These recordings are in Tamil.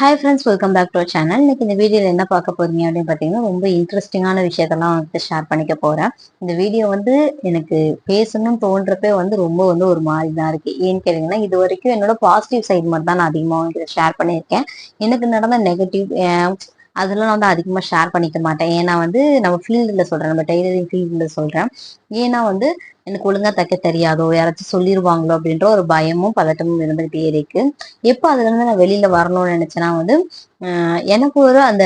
Hi friends welcome back to channel இன்னைக்கு இந்த வீடியோவில் என்ன பார்க்க போறீங்க அப்படின்னு பார்த்தீங்கன்னா ரொம்ப இன்ட்ரெஸ்டிங்கான விஷயத்தெல்லாம் வந்து ஷேர் பண்ணிக்க போறேன். இந்த வீடியோ வந்து எனக்கு பேசணும்னு தோன்றப்பே வந்து ரொம்ப வந்து ஒரு மாதிரி தான் இருக்கு. ஏன்னு கேட்டீங்கன்னா இது வரைக்கும் என்னோட பாசிட்டிவ் சைட் மட்டும் தான் நான் அதிகமாக வந்து ஷேர் பண்ணியிருக்கேன். எனக்கு நடந்த நெகட்டிவ் அதெல்லாம் நான் வந்து அதிகமாக ஷேர் பண்ணிக்க மாட்டேன். ஏன்னா வந்து நம்ம ஃபீல்டில் சொல்கிறேன் நம்ம டெய்லரிங் ஃபீல்டில் சொல்கிறேன் ஏன்னா வந்து எனக்கு ஒழுங்கா தைக்க தெரியாதோ யாராச்சும் சொல்லிடுவாங்களோ அப்படின்ற ஒரு பயமும் பதட்டமும் இருந்துகிட்டே இருக்கு. எப்போ அதுல இருந்து நான் வெளியில வரணும்னு நினைச்சேன்னா வந்து எனக்கு ஒரு அந்த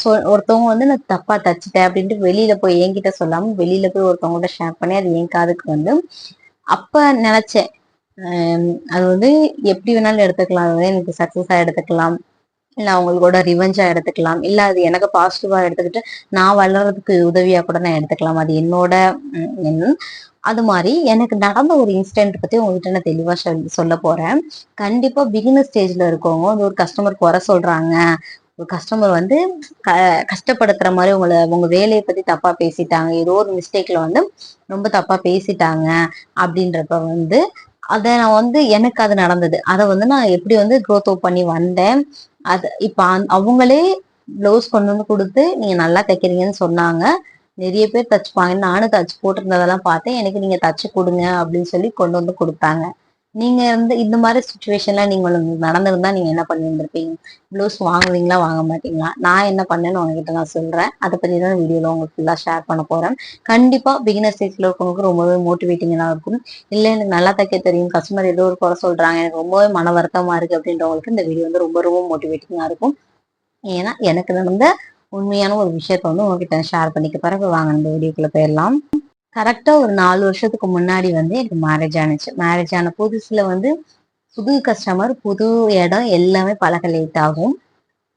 சொ- ஒருத்தவங்க வந்து நான் தப்பா தச்சுட்டேன் அப்படின்ட்டு வெளியில போய் என்கிட்ட சொல்லாம வெளியில போய் ஒருத்தவங்கள்ட்ட ஷேர் பண்ணி அது என் காதுக்கு வந்து அப்ப நினைச்சேன். அது வந்து எப்படி வேணாலும் எடுத்துக்கலாம். அது வந்து எனக்கு சக்சஸா எடுத்துக்கலாம். இல்ல அவங்களோட ரிவெஞ்சா எடுத்துக்கலாம். இல்ல அது எனக்கு பாசிட்டிவா எடுத்துக்கிட்டு நான் வளர்றதுக்கு உதவியா கூட நான் எடுத்துக்கலாம். அது என்னோட அது மாதிரி எனக்கு நடந்த ஒரு இன்சிடென்ட் பத்தி உங்ககிட்ட நான் தெளிவா சொல்ல போறேன். கண்டிப்பா பிகினர் ஸ்டேஜ்ல இருக்கவங்க வந்து ஒரு கஸ்டமர் குறை சொல்றாங்க. ஒரு கஸ்டமர் வந்து க கஷ்டப்படுத்துற மாதிரி உங்களை உங்க வேலையை பத்தி தப்பா பேசிட்டாங்க. ஏதோ ஒரு மிஸ்டேக்ல வந்து ரொம்ப தப்பா பேசிட்டாங்க அப்படின்றப்ப வந்து அதை நான் வந்து எனக்கு அது நடந்தது. அதை வந்து நான் எப்படி வந்து க்ரோத் அப் பண்ணி வந்தேன்? அது இப்ப அவங்களே ப்ளவுஸ் கொண்டு வந்து கொடுத்து நீங்க நல்லா தைக்கிறீங்கன்னு சொன்னாங்க. நிறைய பேர் தச்சுப்பாங்க நானும் தச்சு போட்டிருந்ததெல்லாம் பார்த்தேன். எனக்கு நீங்க தச்சு கொடுங்க அப்படின்னு சொல்லி கொண்டு வந்து கொடுத்தாங்க. நீங்க வந்து இந்த மாதிரி சுச்சுவேஷன்ல நீங்க உங்களுக்கு நடந்திருந்தா நீங்க என்ன பண்ணியிருந்திருப்பீங்க ப்ளவுஸ் வாங்குவீங்களா வாங்க மாட்டீங்களா? நான் என்ன பண்ணேன்னு உங்ககிட்ட நான் சொல்றேன். அதை பத்தி தான் வீடியோல உங்களுக்கு ஃபுல்லா ஷேர் பண்ண போறேன். கண்டிப்பா பிகினர் ஸ்டேஜ்ல இருக்கவங்களுக்கு ரொம்பவே மோட்டிவேட்டிங்கா இருக்கும். இல்ல எனக்கு நல்லா தைக்க தெரியும். கஸ்டமர் ஏதோ ஒரு குறை சொல்றாங்க. எனக்கு ரொம்பவே மன வருத்தமா இருக்கு அப்படின்றவங்களுக்கு இந்த வீடியோ வந்து ரொம்ப ரொம்ப மோட்டிவேட்டிங்கா இருக்கும். ஏன்னா எனக்கு நடந்த உண்மையான ஒரு விஷயத்த வந்து உங்ககிட்ட ஷேர் பண்ணிக்க பிறகு வாங்க இந்த வீடியோக்குள்ள போயிடலாம். கரெக்டா ஒரு நாலு வருஷத்துக்கு முன்னாடி வந்து எனக்கு மேரேஜ் ஆனுச்சு. மேரேஜ் ஆன புதுசுல வந்து புது கஸ்டமர் புது இடம் எல்லாமே பழக லேட் ஆகும்.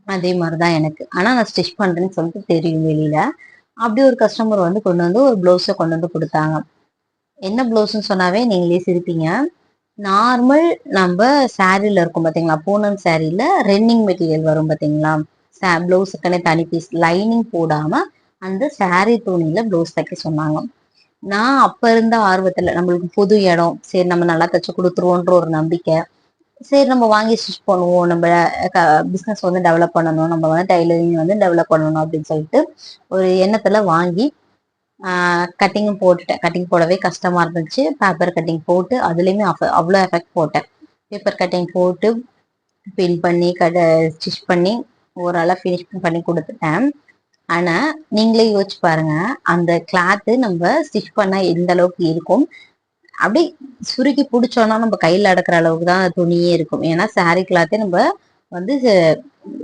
அதே மாதிரிதான் எனக்கு. ஆனா நான் ஸ்டிச் பண்றேன்னு சொல்லிட்டு தெரியும் வெளியில. அப்படி ஒரு கஸ்டமர் வந்து கொண்டு வந்து ஒரு பிளவுஸை கொண்டு வந்து கொடுத்தாங்க. என்ன பிளவுஸ்ன்னு சொன்னாவே நீங்களே சிரிப்பீங்க. நார்மல் நம்ம சாரீல இருக்கும் பாத்தீங்களா? பூனம் சாரீல ரென்னிங் மெட்டீரியல் வரும் பாத்தீங்களா? பிளவுஸுக்கான தனி பீஸ் லைனிங் போடாம அந்த சாரி துணியில பிளவுஸ் தைக்க சொன்னாங்க. நான் அப்ப இருந்த ஆர்வத்துல நம்மளுக்கு புது இடம் சரி நம்ம நல்லா தச்சு கொடுத்துருவோன்ற ஒரு நம்பிக்கை. சரி நம்ம வாங்கி ஸ்டிச் பண்ணுவோம் நம்ம பிசினஸ் வந்து டெவலப் பண்ணணும் நம்ம வந்து டைலரிங் வந்து டெவலப் பண்ணணும் அப்படின்னு சொல்லிட்டு ஒரு எண்ணத்துல வாங்கி கட்டிங்கும் போட்டுட்டேன். கட்டிங் போடவே கஷ்டமா இருந்துச்சு. பேப்பர் கட்டிங் போட்டு அதுலயுமே அவ்வளோ எஃபெக்ட் போட்டேன். பேப்பர் கட்டிங் போட்டு பின் பண்ணி கட ஸ்டிச் பண்ணி ஓரளவு ஃபினிஷ் பண்ணி கொடுத்துட்டேன். ஆனா நீங்களே யோசிச்சு பாருங்க. அந்த கிளாத்து நம்ம ஸ்டிச் பண்ண எந்த அளவுக்கு இருக்கும்? அப்படி சுருக்கி பிடிச்சோம்னா நம்ம கையில் அடக்கிற அளவுக்கு தான் துணியே இருக்கும். ஏன்னா சாரி கிளாத்தே நம்ம வந்து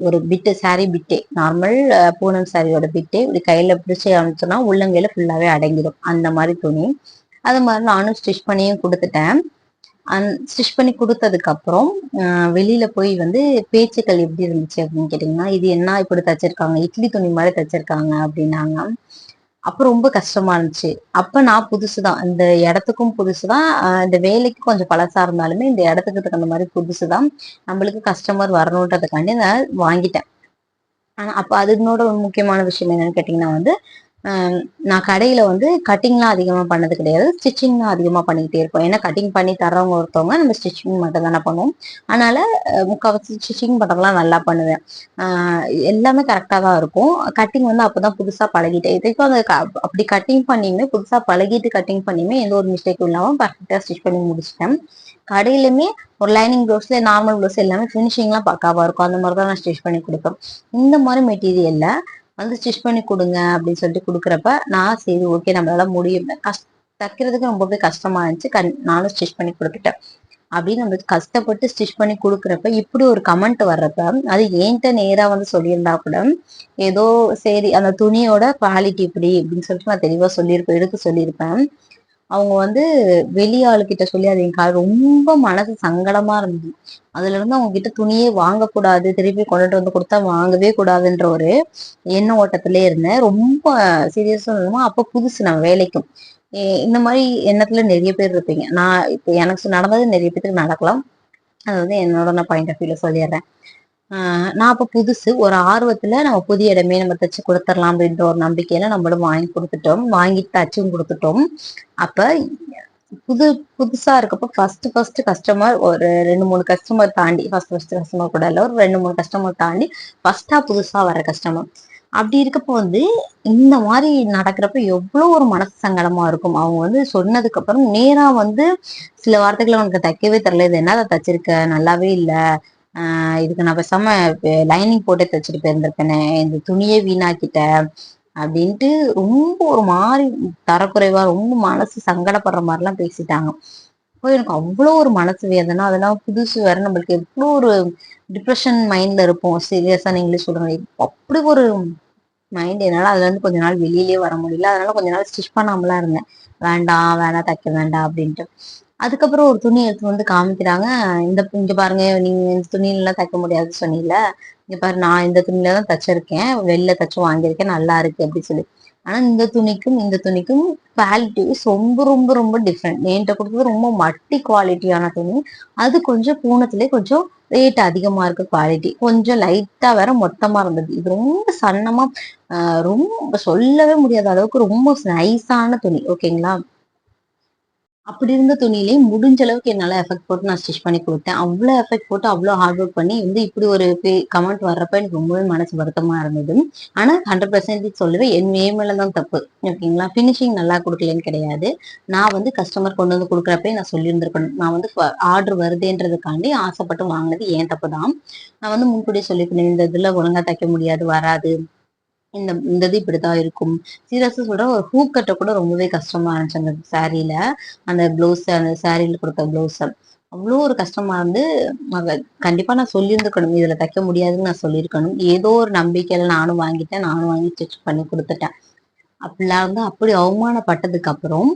ஒரு பிட்டு சாரி பிட்டே நார்மல் பூனம் சாரியோட பிட்டே இப்படி கையில பிடிச்சி அனுப்பிச்சோம்னா உள்ளங்கையில ஃபுல்லாவே அடங்கிடும். அந்த மாதிரி துணி. அது மாதிரி நானும் ஸ்டிச் பண்ணியும் கொடுத்துட்டேன். அந் ஸ்டிச் பண்ணி கொடுத்ததுக்கு அப்புறம் வெளியில போய் வந்து பேச்சுக்கள் எப்படி இருந்துச்சு அப்படின்னு கேட்டீங்கன்னா இது என்ன இப்படி தச்சிருக்காங்க? இட்லி துணி மாதிரி தச்சிருக்காங்க அப்படின்னாங்க. அப்போ ரொம்ப கஷ்டமா இருந்துச்சு. அப்ப நான் புதுசுதான். இந்த இடத்துக்கும் புதுசுதான். இந்த வேலைக்கு கொஞ்சம் பழசா இருந்தாலுமே இந்த இடத்துக்கு தகுந்த மாதிரி புதுசுதான். நம்மளுக்கு கஸ்டமர் வரணுன்றதுக்காண்டி நான் வாங்கிட்டேன். ஆனா அப்ப அதனோட ஒரு முக்கியமான விஷயம் என்னன்னு கேட்டீங்கன்னா வந்து நான் கடையில வந்து கட்டிங்லாம் அதிகமாக பண்ணது கிடையாது. ஸ்டிச்சிங் தான் அதிகமாக பண்ணிக்கிட்டே இருப்போம். ஏன்னா கட்டிங் பண்ணி தர்றவங்க ஒருத்தவங்க நம்ம ஸ்டிச்சிங் மட்டும் தானே பண்ணுவோம். அதனால முக்கால்வாசி ஸ்டிச்சிங் பண்றதெல்லாம் நல்லா பண்ணுவேன். எல்லாமே கரெக்டாக தான் இருக்கும். கட்டிங் வந்து அப்பதான் புதுசாக பழகிட்டேன். இதுக்கும் அந்த அப்படி கட்டிங் பண்ணியுமே புதுசாக பழகிட்டு கட்டிங் பண்ணியுமே எந்த ஒரு மிஸ்டேக்கும் இல்லாமல் கரெக்டாக ஸ்டிச் பண்ணி முடிச்சிட்டேன். கடையிலுமே ஒரு லைனிங் ப்ளவுஸ்ல நார்மல் ப்ளவுஸ் எல்லாமே ஃபினிஷிங்லாம் பக்காவாக இருக்கும். அந்த மாதிரி தான் நான் ஸ்டிச் பண்ணி கொடுப்பேன். இந்த மாதிரி மெட்டீரியலில் வந்து ஸ்டிச் பண்ணி கொடுங்க அப்படின்னு சொல்லிட்டு கொடுக்குறப்ப நான் சரி ஓகே நம்மளால முடியும் கஷ்ட தைக்கிறதுக்கு ரொம்பவே கஷ்டமா இருந்துச்சு. கண்- நானும் ஸ்டிச் பண்ணி கொடுத்துட்டேன். அப்படின்னு நம்ம கஷ்டப்பட்டு ஸ்டிச் பண்ணி கொடுக்குறப்ப இப்படி ஒரு கமெண்ட் வர்றப்ப அது ஏன்ட்ட நேராக வந்து சொல்லியிருந்தா கூட ஏதோ சரி அந்த துணியோட குவாலிட்டி இப்படி அப்படின்னு சொல்லிட்டு நான் தெளிவாக சொல்லியிருப்பேன் எடுத்து சொல்லியிருப்பேன். அவங்க வந்து வெளி ஆளுகிட்ட சொல்லி அது என் ரொம்ப மனசு சங்கடமா இருந்தது. அதுல இருந்து அவங்க கிட்ட துணியே வாங்கக்கூடாது திருப்பி கொண்டுட்டு வந்து கொடுத்தா வாங்கவே கூடாதுன்ற ஒரு எண்ண ஓட்டத்திலே இருந்தேன். ரொம்ப சீரியஸா இருந்தோமா அப்ப புதுசு நான் வேலைக்கும். இந்த மாதிரி எண்ணத்துல நிறைய பேர் இருப்பீங்க. நான் இப்போ எனக்கு நடந்தது நிறைய பேருக்கு நடக்கலாம். அது வந்து என்னோட நான் பாயிண்ட் ஆஃப் வியூல சொல்லிடுறேன். நான் அப்போ புதுசு ஒரு ஆர்வத்தில் நம்ம புதிய இடமே நம்ம தைச்சு கொடுத்துடலாம் அப்படின்ற ஒரு நம்பிக்கையில நம்மளும் வாங்கி கொடுத்துட்டோம். வாங்கி தச்சும் கொடுத்துட்டோம். அப்போ புது புதுசா இருக்கப்போ ஃபர்ஸ்ட் ஃபர்ஸ்ட் கஸ்டமர் ஒரு ரெண்டு மூணு கஸ்டமர் தாண்டி ஃபர்ஸ்ட் ஃபர்ஸ்ட் கஸ்டமர் கூட இல்லை ஒரு ரெண்டு மூணு கஸ்டமர் தாண்டி ஃபர்ஸ்டா புதுசா வர கஸ்டமர் அப்படி இருக்கப்போ வந்து இந்த மாதிரி நடக்கிறப்ப எவ்வளோ ஒரு மனசு சங்கடமா இருக்கும். அவங்க வந்து சொன்னதுக்கு அப்புறம் நேரா வந்து சில வார்த்தைகளை உனக்கு தைக்கவே தெரியல. இது என்ன தச்சிருக்க? நல்லாவே இல்லை. இதுக்கு நான் பேசாம லைனிங் போட்டே தச்சுட்டு போயிருந்திருப்பேனே இந்த துணியை வீணாக்கிட்ட அப்படின்ட்டு ரொம்ப ஒரு மாதிரி தரக்குறைவா ரொம்ப மனசு சங்கடப்படுற மாதிரிலாம் பேசிட்டாங்க. அப்போ எனக்கு அவ்வளோ ஒரு மனசு வேதனை. அதெல்லாம் புதுசு வேற நம்மளுக்கு எவ்வளோ ஒரு டிப்ரெஷன் மைண்ட்ல இருப்போம். சீரியஸா நீங்களே சொல்றீங்க அப்படி ஒரு மைண்ட் என்னால அதுல இருந்து கொஞ்ச நாள் வெளியிலேயே வர முடியல. அதனால கொஞ்ச நாள் ஸ்டிச் பண்ணாமலாம் இருந்தேன். வேண்டாம் வேணாம் தைக்க வேண்டாம் அப்படின்ட்டு. அதுக்கப்புறம் ஒரு துணி எடுத்து வந்து காமிக்கிறாங்க. இந்த இங்க பாருங்க நீங்க இந்த துணியில தைக்க முடியாது சொன்னீங்கல்ல? இங்க பாரு நான் இந்த துணியில தான் தச்சிருக்கேன். வெளில தச்சு வாங்கியிருக்கேன். நல்லா இருக்கு அப்படின்னு சொல்லி. ஆனா இந்த துணிக்கும் இந்த துணிக்கும் குவாலிட்டி ரொம்ப ரொம்ப ரொம்ப டிஃப்ரெண்ட் என்கிட்ட கொடுத்தது ரொம்ப மட்டி குவாலிட்டியான துணி. அது கொஞ்சம் பூனத்திலே கொஞ்சம் ரேட் அதிகமா இருக்கு குவாலிட்டி கொஞ்சம் லைட்டா வேற மொத்தமா இருந்தது. இது ரொம்ப சன்னமா ரொம்ப சொல்லவே முடியாத அளவுக்கு ரொம்ப நைஸான துணி. ஓகேங்களா அப்படி இருந்த துணியிலே முடிஞ்ச அளவுக்கு என்னால எஃபெக்ட் போட்டு நான் ஸ்டிச் பண்ணி கொடுத்தேன். அவ்வளவு எஃபெக்ட் போட்டு அவ்வளவு ஹார்ட் ஒர்க் பண்ணி வந்து இப்படி ஒரு கமெண்ட் வர்றப்ப எனக்கு ரொம்பவே மனசு வருத்தமா இருந்தது. ஆனா ஹண்ட்ரட் பர்சன்டேஜ் சொல்லுவேன் என் மேம்ல தான் தப்பு. ஓகேங்களா? ஃபினிஷிங் நல்லா கொடுக்கலன்னு கிடையாது. நான் வந்து கஸ்டமர் கொண்டு வந்து கொடுக்குறப்பே நான் சொல்லியிருந்திருக்கணும். நான் வந்து ஆர்டர் வருதுன்றதுக்காண்டி ஆசைப்பட்டு வாங்கினது ஏன் தப்பு தான். நான் வந்து முன்கூட்டியே சொல்லிக்கணும் இந்த இதுல ஒழுங்கா தைக்க முடியாது வராது. இந்த இந்த இது இப்படிதான் இருக்கும். சீரியஸா சொல்ற ஒரு ஹூ கட்ட கூட ரொம்பவே கஷ்டமா இருந்துச்சு அந்த சாரீல அந்த ப்ளவுஸ் அந்த சாரீல கொடுத்த ப்ளவுஸ் அவ்வளோ ஒரு கஷ்டமா இருந்து கண்டிப்பா நான் சொல்லியிருந்துக்கணும். இதுல தைக்க முடியாதுன்னு நான் சொல்லியிருக்கணும். ஏதோ ஒரு நம்பிக்கையில நானும் வாங்கிட்டேன். நானும் வாங்கி ஸ்டிச் பண்ணி கொடுத்துட்டேன். அப்படிலாம் வந்து அப்படி அவமானப்பட்டதுக்கு அப்புறம்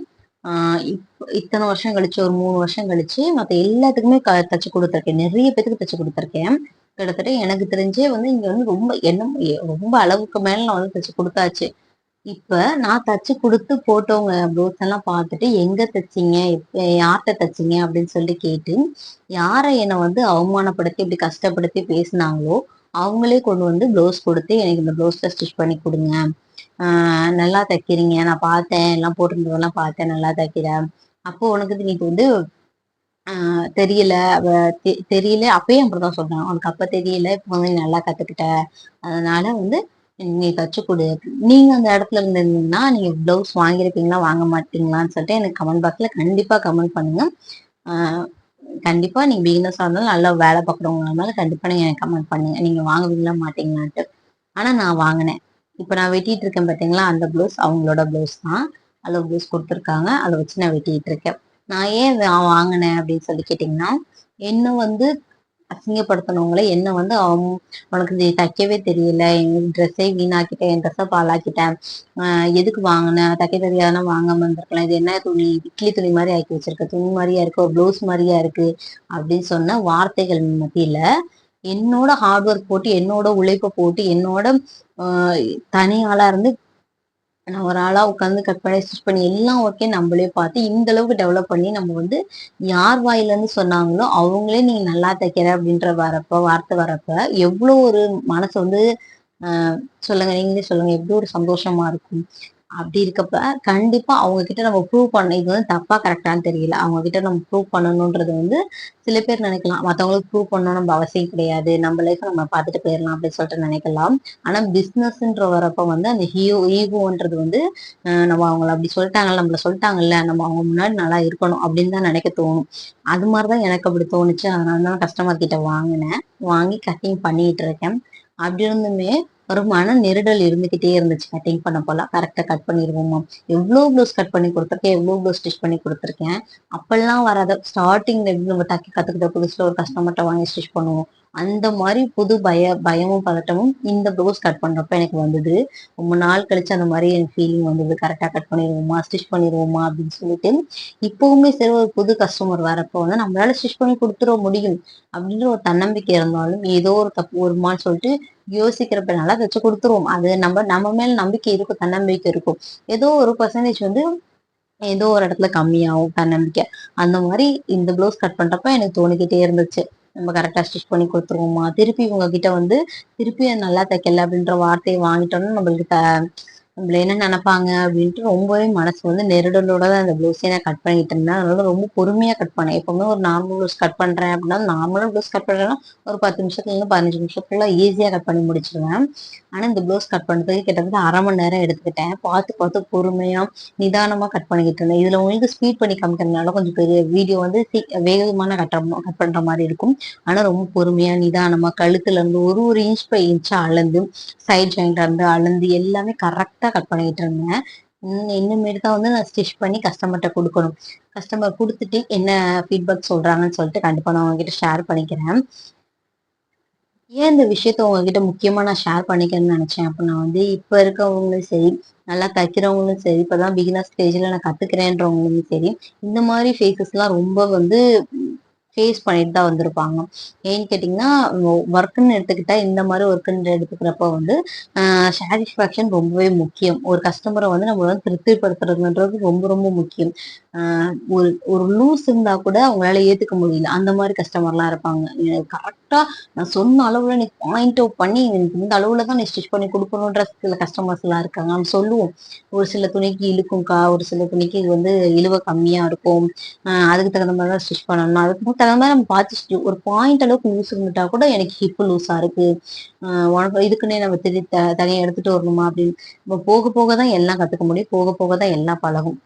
இப் இத்தனை வருஷம் கழிச்சு ஒரு மூணு வருஷம் கழிச்சு மற்ற எல்லாத்துக்குமே க தச்சு கொடுத்துருக்கேன். நிறைய பேத்துக்கு தச்சு கொடுத்துருக்கேன். கிட்டத்தட்ட எனக்கு தெரிஞ்சே வந்து இங்க வந்து ரொம்ப என்ன ரொம்ப அளவுக்கு மேல நான் வந்து தச்சு கொடுத்தாச்சு. இப்ப நான் தச்சு கொடுத்து போட்டவங்க ப்ளவுஸ் எல்லாம் பார்த்துட்டு எங்க தச்சிங்க யார்கிட்ட தச்சிங்க அப்படின்னு சொல்லி கேட்டு யாரை என்னை வந்து அவமானப்படுத்தி இப்படி கஷ்டப்படுத்தி பேசினாங்களோ அவங்களே கொண்டு வந்து ப்ளவுஸ் கொடுத்து எனக்கு இந்த ப்ளவுஸ்ல ஸ்டிச் பண்ணி கொடுங்க. நல்லா தைக்கிறீங்க நான் பார்த்தேன் எல்லாம் போட்டிருந்ததெல்லாம் பார்த்தேன் நல்லா தைக்கிறேன். அப்போ உனக்கு நீ வந்து தெரியல. அவ தெ- தெரியல. அப்பயும் அப்படிதான் சொல்றேன். உனக்கு அப்ப தெரியல. இப்ப வந்து நீ நல்லா கத்துக்கிட்ட. அதனால வந்து நீ தச்சு கொடு. நீங்க அந்த இடத்துல இருந்திருந்தீங்கன்னா நீங்க பிளவுஸ் வாங்கியிருப்பீங்களா வாங்க மாட்டீங்களான்னு சொல்லிட்டு எனக்கு கமெண்ட் பாக்ஸ்ல கண்டிப்பா கமெண்ட் பண்ணுங்க. கண்டிப்பா நீங்க பிகினர்ஸா இருந்தாலும் நல்லா வேலை பார்க்குறவங்களா இருந்தாலும் கண்டிப்பா நீங்க எனக்கு கமெண்ட் பண்ணுங்க. நீங்க வாங்குவீங்களா மாட்டீங்களான்ட்டு. ஆனா நான் வாங்கினேன். இப்ப நான் வெட்டிட்டு இருக்கேன் பாத்தீங்களா? அந்த ப்ளவுஸ் அவங்களோட ப்ளவுஸ் தான். அளவு ப்ளவுஸ் கொடுத்துருக்காங்க. அதை வச்சு நான் வெட்டிட்டு இருக்கேன். நான் ஏன் வாங்கினேன் அப்படின்னு சொல்லி கேட்டிங்கன்னா என்ன வந்து அசிங்கப்படுத்தினவங்கள என்ன வந்து அவங்க உனக்கு தைக்கவே தெரியல என் ட்ரெஸ்ஸே வீணாக்கிட்டேன் என் ட்ரெஸ்ஸை பாலாக்கிட்டேன் எதுக்கு வாங்கினேன் தைக்க தெரியாதுன்னா வாங்காம இருந்திருக்கலாம். இது என்ன துணி? இட்லி துணி மாதிரி ஆக்கி வச்சிருக்க. துணி மாதிரியா இருக்கு? ஒரு ப்ளவுஸ் மாதிரியா இருக்கு? அப்படின்னு சொன்ன வார்த்தைகள் மத்தியில என்னோட ஹார்ட் ஒர்க் போட்டு என்னோட உழைப்பை போட்டு என்னோட ஆஹ் தனி ஆளா இருந்து நான் ஒரு ஆளா உட்காந்து கட் பண்ணி ஸ்டிச் பண்ணி எல்லா ஒர்க்கையும் நம்மளே பார்த்து இந்த அளவுக்கு டெவலப் பண்ணி நம்ம வந்து யார் வாயில இருந்து சொன்னாங்களோ அவங்களே நீங்க நல்லா தைக்கிற அப்படின்ற வரப்ப வார்த்தை வரப்ப எவ்வளவு ஒரு மனசு வந்து ஆஹ் சொல்லுங்க நீங்களே சொல்லுங்க எப்படி ஒரு சந்தோஷமா இருக்கும். அப்படி இருக்கப்ப கண்டிப்பா அவங்க கிட்ட நம்ம ப்ரூவ் பண்ண இது வந்து தப்பா கரெக்டான்னு தெரியல. அவங்க கிட்ட நம்ம ப்ரூவ் பண்ணணும்ன்றது வந்து சில பேர் நினைக்கலாம். மத்தவங்களுக்கு ப்ரூவ் பண்ணணும் நம்ம அவசியம் கிடையாது. நம்ம லைஃப் நம்ம பார்த்துட்டு போயிடலாம் அப்படின்னு சொல்லிட்டு நினைக்கலாம். ஆனா பிசினஸ்ன்ற வரப்ப வந்து அந்த ஹீரோ ஈகோன்றது வந்து நம்ம அவங்கள அப்படி சொல்லிட்டாங்கல்ல நம்மள சொல்லிட்டாங்கல்ல நம்ம அவங்க முன்னாடி நல்லா இருக்கணும் அப்படின்னு தான் நினைக்க தோணும். அது மாதிரிதான் எனக்கு அப்படி தோணுச்சு. அதனால தான் கஸ்டமர் கிட்ட வாங்கினேன். வாங்கி கட்டிங் பண்ணிட்டு இருக்கேன். அப்படி இருந்துமே ஒரு மன நெருடல் இருந்துகிட்டே இருந்துச்சு கட்டிங் பண்ண போல. கரெக்டா கட் பண்ணிடுவோமா எவ்வளவு ப்ளவுஸ் கட் பண்ணி கொடுத்துருக்கேன்? எவ்வளவு ப்ளவுஸ் ஸ்டிச் பண்ணி கொடுத்துருக்கேன்? அப்பெல்லாம் வராத. ஸ்டார்டிங்ல எப்படி நம்ம டக்கி கத்துக்கிட்ட புதுசுல ஒரு கஸ்டமர்கிட்ட வாங்கி ஸ்டிச் பண்ணுவோம். அந்த மாதிரி புது பய பயமும் பதட்டமும் இந்த ப்ளவுஸ் கட் பண்றப்ப எனக்கு வந்தது. ரொம்ப நாள் கழிச்சு அந்த மாதிரி எனக்கு ஃபீலிங் வந்தது. கரெக்டா கட் பண்ணிடுவோமா ஸ்டிச் பண்ணிடுவோமா அப்படின்னு சொல்லிட்டு இப்பவுமே சரி ஒரு புது கஸ்டமர் வரப்போ வந்து நம்மளால ஸ்டிச் பண்ணி கொடுத்துட முடியும் அப்படின்ற ஒரு தன்னம்பிக்கை இருந்தாலும் ஏதோ ஒரு தப்பு வருமான்னு சொல்லிட்டு யோசிக்கிறப்ப நல்லா தச்சு கொடுத்துருவோம். அது நம்ம நம்ம மேல நம்பிக்கை இருக்கும் தன்னம்பிக்கை இருக்கும். ஏதோ ஒரு பர்சன்டேஜ் வந்து ஏதோ ஒரு இடத்துல கம்மியாகும் தன்னம்பிக்கை. அந்த மாதிரி இந்த ப்ளவுஸ் கட் பண்றப்ப எனக்கு தோணிக்கிட்டே இருந்துச்சு. நம்ம கரெக்டா ஸ்டிச் பண்ணி கொடுத்துருவோமா. திருப்பி உங்ககிட்ட வந்து திருப்பி நல்லா தைக்கல அப்படின்ற வார்த்தையை வாங்கிட்டோம்னா நம்மளுக்கு த- நம்மள என்ன நினைப்பாங்க அப்படின்ட்டு ரொம்பவே மனசு வந்து நெருடலோட தான் அந்த ப்ளவுஸே நான் கட் பண்ணிட்டு இருந்தேன். அதனால ரொம்ப பொறுமையா கட் பண்ணேன். எப்பவுமே ஒரு நார்மல் ப்ளவுஸ் கட் பண்றேன் அப்படின்னா நார்மலாக ப்ளவுஸ் கட் பண்றேன்னா ஒரு பத்து நிமிஷத்துல இருந்து பதினஞ்சு நிமிஷத்துக்குள்ள ஈஸியா கட் பண்ணி முடிச்சிருவேன். ஆனா இந்த ப்ளவுஸ் கட் பண்றதுக்கு கிட்டத்தட்ட அரை மணி நேரம் எடுத்துக்கிட்டேன். பார்த்து பார்த்து பொறுமையா நிதானமா கட் பண்ணிக்கிட்டு இருந்தேன். இதுல உங்களுக்கு ஸ்பீட் பண்ணி காமிக்கிறதுனால கொஞ்சம் பெரிய வீடியோ வந்து சீ- வேகமான கட் கட் பண்ற மாதிரி இருக்கும். ஆனா ரொம்ப பொறுமையா நிதானமா கழுத்துல இருந்து ஒரு ஒரு இன்ச் பை இன்ச்சா அளந்து சைட் ஜாயிண்ட்ல இருந்து அளந்து எல்லாமே கரெக்டாக கட் பண்ணிட்டு இருந்தேன் இன்னும் தான் வந்து நான் ஸ்டிச் பண்ணி கஸ்டமர்கிட்ட கொடுக்கணும். கஸ்டமர் கொடுத்துட்டு என்ன ஃபீட்பேக் சொல்றாங்கன்னு சொல்லிட்டு கண்டிப்பா நான் உங்ககிட்ட ஷேர் பண்ணிக்கிறேன். ஏன் இந்த விஷயத்த உங்ககிட்ட முக்கியமா நான் ஷேர் பண்ணிக்கிறேன்னு நினைச்சேன் அப்படின்னா வந்து இப்போ இருக்கவங்களும் சரி நல்லா தைக்கிறவங்களும் சரி இப்பதான் பிகினர் ஸ்டேஜ்ல நான் கத்துக்கிறேன்றவங்களும் சரி இந்த மாதிரி ஃபேஸஸ்லாம் ரொம்ப வந்து ஃபேஸ் பண்ணிட்டு தான் வந்திருப்பாங்க. ஏன்னு கேட்டிங்கன்னா ஒர்க்குன்னு எடுத்துக்கிட்டா இந்த மாதிரி ஒர்க்குன்னு எடுத்துக்கிறப்ப வந்து சாட்டிஸ்ஃபேக்ஷன் ரொம்பவே முக்கியம். ஒரு கஸ்டமரை வந்து நம்ம வந்து திருப்திப்படுத்துறதுன்றது ரொம்ப ரொம்ப முக்கியம். ஒரு ஒரு லூஸ் இருந்தால் கூட அவங்களால ஏற்றுக்க முடியல. அந்த மாதிரி கஸ்டமர்லாம் இருப்பாங்க. கரெக்டா நான் சொன்ன அளவுல நீ பாயிண்ட் அவுட் பண்ணி எனக்கு இந்த அளவுல தான் நீ ஸ்டிச் பண்ணி கொடுக்கணுன்ற சில கஸ்டமர்ஸ் எல்லாம் இருக்காங்க நம்ம சொல்லுவோம். ஒரு சில துணிக்கு இழுக்கும்க்கா ஒரு சில துணிக்கு இது வந்து இழுவ கம்மியா இருக்கும். ஆஹ் அதுக்கு தகுந்த மாதிரி தான் ஸ்டிச் பண்ணணும். அதுக்கு தகுந்த மாதிரி நம்ம பார்த்து ஒரு பாயிண்ட் அளவுக்கு லூஸ் இருந்துட்டா கூட எனக்கு ஹிப் லூஸா இருக்கு. ஆஹ் உனக்கு இதுக்குன்னே நம்ம திரு த- தனியா எடுத்துட்டு வரணுமா அப்படின்னு. நம்ம போக போக தான் எல்லாம் கத்துக்க முடியும். போக போக தான் எல்லாம் பழகும்.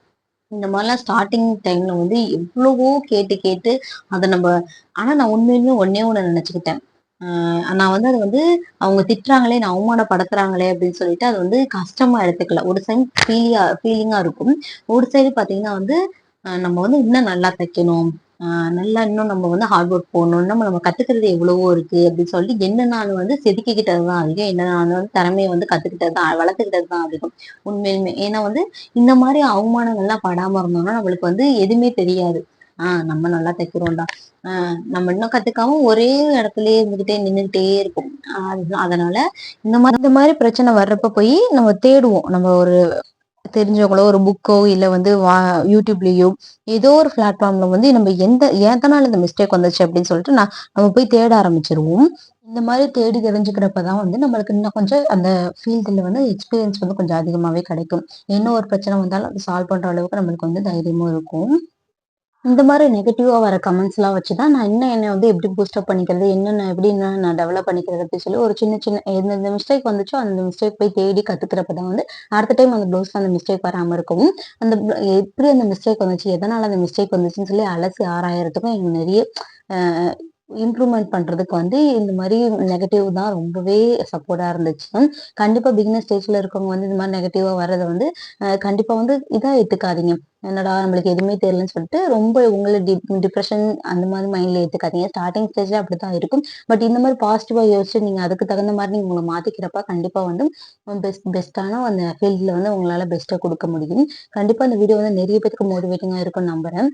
இந்த மாதிரிலாம் ஸ்டார்டிங் டைம்ல வந்து எவ்வளவோ கேட்டு கேட்டு அதை நம்ம ஆனா நான் உண்மையுமே ஒன்னே ஒண்ணு நினைச்சுக்கிட்டேன். ஆஹ் நான் வந்து அது வந்து அவங்க திட்டுறாங்களே நான் அவமானப்படுத்துறாங்களே அப்படின்னு சொல்லிட்டு அது வந்து கஷ்டமா எடுத்துக்கல. ஒரு சைடு ஃபீலியா ஃபீலிங்கா இருக்கும். ஒரு சைடு பாத்தீங்கன்னா வந்து நம்ம வந்து இன்னும் நல்லா தைக்கணும். நல்லா இன்னும் நம்ம வந்து ஹார்ட் ஒர்க் போடணும். நம்ம நம்ம கத்துக்கிறது எவ்வளவோ இருக்கு அப்படின்னு சொல்லிட்டு என்ன நான் வந்து செதுக்கிக்கிட்டது தான் அதிகம். என்ன நான் வந்து திறமையை வந்து கத்துக்கிட்டது தான் வளர்த்துக்கிட்டது தான் அதிகம் உண்மையுமே ஏன்னா வந்து இந்த மாதிரி அவமானங்கள்லாம் படாம இருந்தோம்னா நம்மளுக்கு வந்து எதுவுமே தெரியாது. ஆஹ் நம்ம நல்லா தைக்கிறோம்டா ஆஹ் நம்ம இன்னும் கத்துக்காம ஒரே இடத்துலயே இருந்துகிட்டே நின்னுகிட்டே இருக்கும் அது- அதனால இந்த மாதிரி இந்த மாதிரி பிரச்சனை வர்றப்ப போய் நம்ம தேடுவோம். நம்ம ஒரு தெரிஞ்சவங்களோ ஒரு புக்கோ இல்லை வந்து வா யூடியூப்லேயோ ஏதோ ஒரு பிளாட்ஃபார்ம்ல வந்து நம்ம எந்த எதனால இந்த மிஸ்டேக் வந்துச்சு அப்படின்னு சொல்லிட்டு நான் நம்ம போய் தேட ஆரம்பிச்சிருவோம். இந்த மாதிரி தேடி தெரிஞ்சுக்கிறப்ப தான் வந்து நம்மளுக்கு இன்னும் கொஞ்சம் அந்த ஃபீல்டில் வந்து எக்ஸ்பீரியன்ஸ் வந்து கொஞ்சம் அதிகமாகவே கிடைக்கும். என்ன ஒரு பிரச்சனை வந்தாலும் அதை சால்வ் பண்ணுற அளவுக்கு நம்மளுக்கு வந்து தைரியமும் இருக்கும். இந்த மாதிரி நெகட்டிவா வர கமெண்ட்ஸ் எல்லாம் வச்சுதான் நான் இன்னும் என்னை வந்து எப்படி பூஸ்டப் பண்ணிக்கிறது என்னென்ன எப்படி இன்னும் நான் டெவலப் பண்ணிக்கிறது அப்படின்னு சொல்லி ஒரு சின்ன சின்ன எந்தெந்த மிஸ்டேக் வந்துச்சோ அந்த மிஸ்டேக் போய் தேடி கத்துக்கிறப்ப தான் வந்து அடுத்த டைம் அந்த ப்ளவுஸ் அந்த மிஸ்டேக் வராம இருக்கும் அந்த எப்படி அந்த மிஸ்டேக் வந்துச்சு எதனால அந்த மிஸ்டேக் வந்துச்சுன்னு சொல்லி அலசி ஆராயறதுக்கும் எனக்கு நிறைய இம்ப்ரூவ்மெண்ட் பண்றதுக்கு வந்து இந்த மாதிரி நெகட்டிவ் தான் ரொம்பவே சப்போர்ட்டா இருந்துச்சு. கண்டிப்பா பிகினர் ஸ்டேஜ்ல இருக்கவங்க வந்து இந்த மாதிரி நெகட்டிவா வர்றதை வந்து கண்டிப்பாக கண்டிப்பா வந்து இதா ஏத்துக்காதீங்க. என்னடா நம்மளுக்கு எதுவுமே தெரியலன்னு சொல்லிட்டு ரொம்ப உங்களை டிப்ரெஷன் அந்த மாதிரி மைண்ட்ல ஏத்துக்காதீங்க. ஸ்டார்டிங் ஸ்டேஜ்ல அப்படித்தான் இருக்கும். பட் இந்த மாதிரி பாசிட்டிவா யோசிச்சு நீங்க அதுக்கு தகுந்த மாதிரி நீங்க உங்களை மாத்திக்கிறப்ப கண்டிப்பா வந்து பெஸ்ட் பெஸ்டான அந்த ஃபீல்ட்ல வந்து உங்களால பெஸ்ட்டா கொடுக்க முடியும். கண்டிப்பா இந்த வீடியோ வந்து நிறைய பேருக்கு மோட்டிவேட்டிங்கா இருக்கும் நம்புறேன்.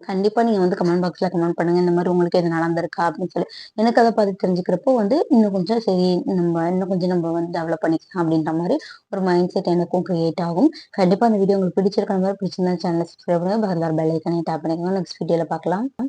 கண்டிப்பா நீங்க வந்து கமெண்ட் பாக்ஸ்ல கமெண்ட் பண்ணுங்க. இந்த மாதிரி உங்களுக்கு இது நடந்திருக்கா அப்படின்னு சொல்லி. எனக்கு அதை பார்த்து தெரிஞ்சுக்கிறப்போ வந்து இன்னும் கொஞ்சம் சரி நம்ம இன்னும் கொஞ்சம் நம்ம வந்து டெவலப் பண்ணிக்கலாம் அப்படின்ற மாதிரி ஒரு மைண்ட் செட் எனக்கும் கிரியேட் ஆகும். கண்டிப்பா இந்த வீடியோ உங்களுக்கு பிடிச்சிருக்கிற மாதிரி பிடிச்சிருந்தா சேனல் சப்ஸ்கிரைப் பண்ணுங்க. பக்கத்தில் பெல் ஐக்கனை டேப் பண்ணிக்கோங்க. நெக்ஸ்ட் வீடியோல பார்க்கலாம்.